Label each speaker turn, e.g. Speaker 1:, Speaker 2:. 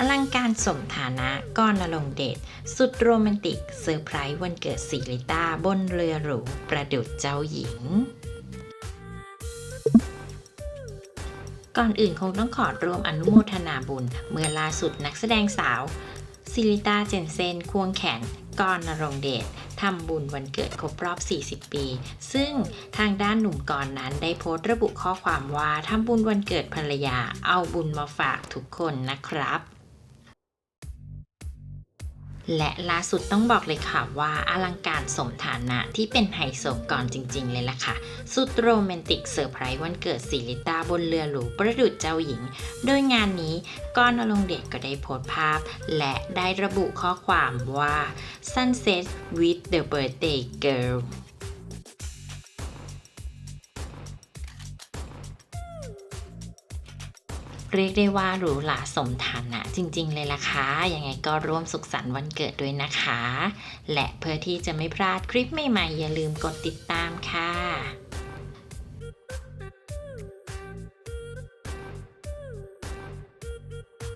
Speaker 1: อลังการสมฐานะก้อนนลงเดชสุดโรแมนติกเซอร์ไพรส์วันเกิดสิริต้าบนเรือหรูประดุจเจ้าหญิง ก่อนอื่นคงต้องขอร่วมอนุโมทนาบุญ เมื่อล่าสุดนักแสดงสาวซิลิต้าเจนเซนควงแขนก้อนนรงเดชทำบุญวันเกิดครบรอบ 40 ปี ซึ่งทางด้านหนุ่มกรนั้นได้โพสต์ระบุข้อความว่าทำบุญวันเกิดภรรยา เอาบุญมาฝากทุกคนนะครับ และล่าสุดต้องบอกเลยค่ะว่าอลังการสมฐานะที่เป็นไฮโซก่อนจริง ๆ เลยล่ะค่ะ สุดโรแมนติกเซอร์ไพรส์วันเกิดสิริต้าบนเรือหรูประดุจเจ้าหญิง โดยงานนี้ก้อนอลงเดชก็ได้โพสต์ภาพ และได้ระบุข้อความว่า Sunset with the birthday girl เรียกได้ว่าหรูหราสมฐานะจริง ๆ เลยล่ะค่ะ ยังไงก็ร่วมสุขสันต์วันเกิดด้วยนะคะ และเพื่อที่จะไม่พลาดคลิปใหม่ๆ อย่าลืมกดติดตามค่ะ